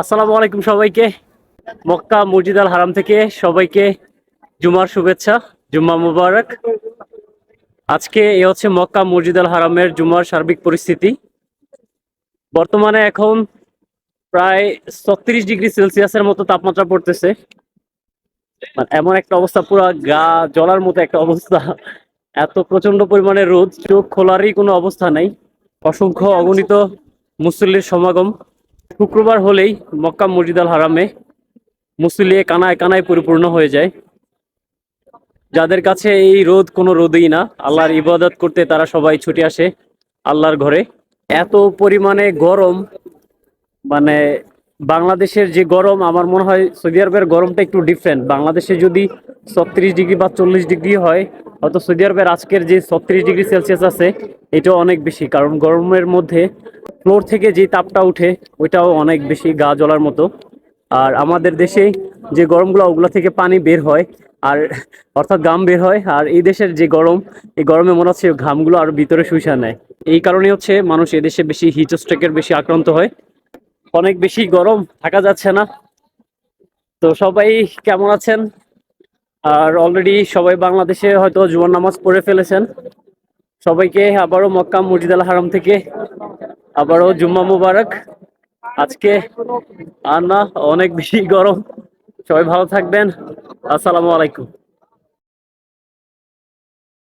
আসসালামু আলাইকুম সবাইকে। মক্কা, মসজিদ আল হারাম থেকে সবাইকে জুমার শুভেচ্ছা, জুম্মা মুবারক। আজকে এ হচ্ছে মক্কা, মসজিদ আল হারামের জুমার সার্বিক পরিস্থিতি। বর্তমানে এখন প্রায় ছত্রিশ ডিগ্রি সেলসিয়াসের মতো তাপমাত্রা পড়তেছে। মানে এমন একটা অবস্থা, পুরো গা জ্বলার মতো একটা অবস্থা। এত প্রচণ্ড পরিমাণে রোদ, চোখ খোলারই কোনো অবস্থা নাই। অসংখ্য অগণিত মুসল্লির সমাগম। শুক্রবার হলেই মক্কা মসজিদ আল হারামে মুসলিয়ে কানায় কানায় পরিপূর্ণ হয়ে যায়। যাদের কাছে এই রোদ কোনো রোদই না, আল্লাহর ইবাদত করতে তারা সবাই ছুটে আসে আল্লাহর ঘরে। এত পরিমাণে গরম মানে বাংলাদেশের যে গরম, আমার মনে হয় সৌদি আরবের গরমটা একটু ডিফারেন্ট বাংলাদেশে যদি ছত্রিশ ডিগ্রি বা চল্লিশ ডিগ্রি হয় হয়তো সৌদি আরবের আজকের যে ছত্রিশ ডিগ্রি সেলসিয়াস আছে, এটাও অনেক বেশি। কারণ গরমের মধ্যে ফ্লোর থেকে যে তাপটা উঠে, ওইটাও অনেক বেশি গা জ্বলার মতো। আর আমাদের দেশে যে গরমগুলো, ওগুলো থেকে পানি বের হয়, আর অর্থাৎ ঘাম বের হয়, আর এই দেশের যে গরম, এই গরমে মনে হচ্ছে ঘামগুলো আরও ভিতরে শুষা নেয়। এই কারণে হচ্ছে মানুষ এদেশে বেশি হিট স্ট্রোকের বেশি আক্রান্ত হয়। অনেক বেশি গরম থাকা যাচ্ছে না। তো সবাই কেমন আছেন? আর অলরেডি সবাই বাংলাদেশে হয়তো জুয়ার নামাজ পড়ে ফেলেছেন। সবাইকে আবারও মক্কা, মসজিদ আল হারাম থেকে আবারও জুম্মা মুবারক। আজকে আর না, অনেক বেশি গরম। সবাই ভালো থাকবেন। আসসালামু আলাইকুম।